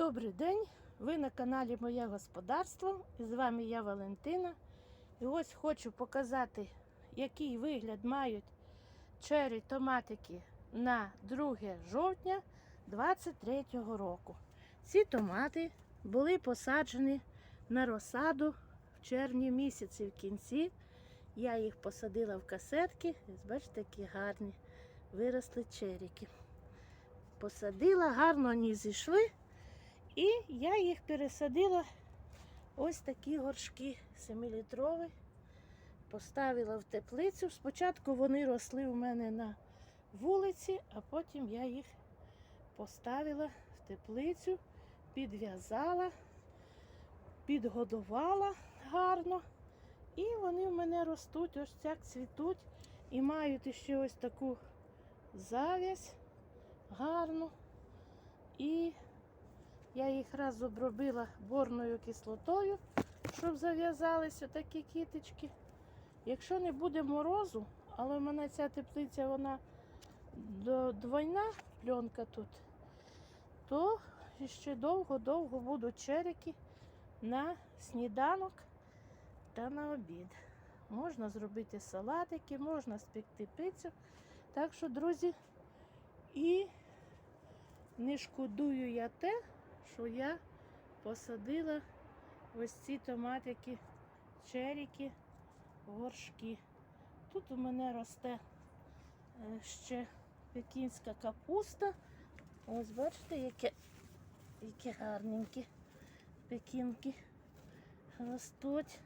Добрий день! Ви на каналі Моє Господарство. І з вами я Валентина. І ось хочу показати, який вигляд мають чері томатики на 2 жовтня 2023 року. Ці томати були посаджені на розсаду в червні місяці в кінці. Я їх посадила в касетки. Бачите, які гарні виросли черіки. Посадила, гарно вони зійшли. І я їх пересадила ось такі горшки 7-літрові. Поставила в теплицю. Спочатку вони росли у мене на вулиці, а потім я їх поставила в теплицю, підв'язала, підгодувала гарно. І вони в мене ростуть, ось так цвітуть і мають ще ось таку зав'язь гарну. І я їх раз обробила борною кислотою, щоб зав'язалися такі кіточки. Якщо не буде морозу, але в мене ця теплиця, вона двойна пленка тут, то ще довго-довго будуть черики на сніданок та на обід. Можна зробити салатики, можна спекти пиццю. Так що, друзі, і не шкодую я те, що я посадила ось ці томатики, черіки, горшки. Тут у мене росте е, ще пекінська капуста. Ось бачите, яке, які гарненькі пекінки ростуть.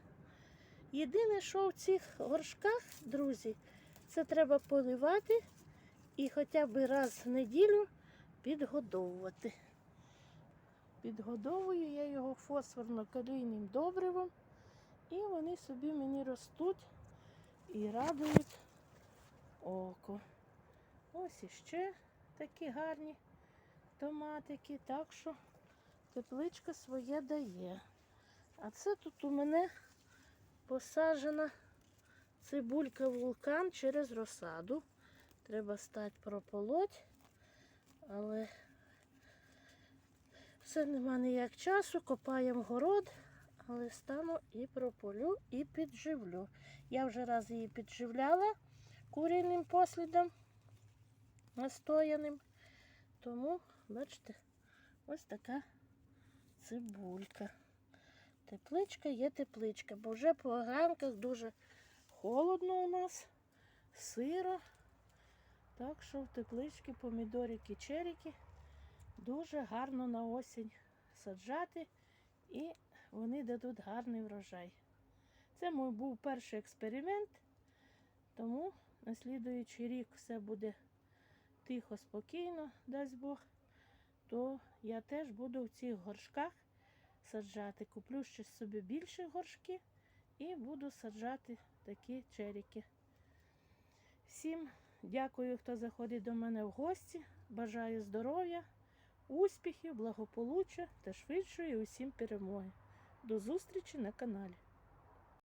Єдине, що в цих горшках, друзі, це треба поливати і хоча б раз в неділю підгодовувати. Підгодовую я його фосфорно-калійним добривом, і вони собі мені ростуть і радують око. Ось іще такі гарні томатики, так що тепличка своє дає. А це тут у мене посаджена цибулька вулкан через розсаду. Треба стати прополоть, але все нема ніяк часу, копаємо город, але стану і прополю, і підживлю. Я вже раз її підживляла куріним послідом настояним. Тому, бачите, ось така цибулька. Тепличка є тепличка, бо вже по ранках дуже холодно у нас, сиро. Так що в тепличці помідорики, черіки дуже гарно на осінь саджати і вони дадуть гарний врожай. Це мій був перший експеримент, тому на слідуючий рік все буде тихо, спокійно, дасть Бог, то я теж буду в цих горшках саджати. Куплю ще собі більше горшки і буду саджати такі черіки. Всім дякую, хто заходить до мене в гості. Бажаю здоров'я, успіхів, благополуччя та швидшої усім перемоги. До зустрічі на каналі.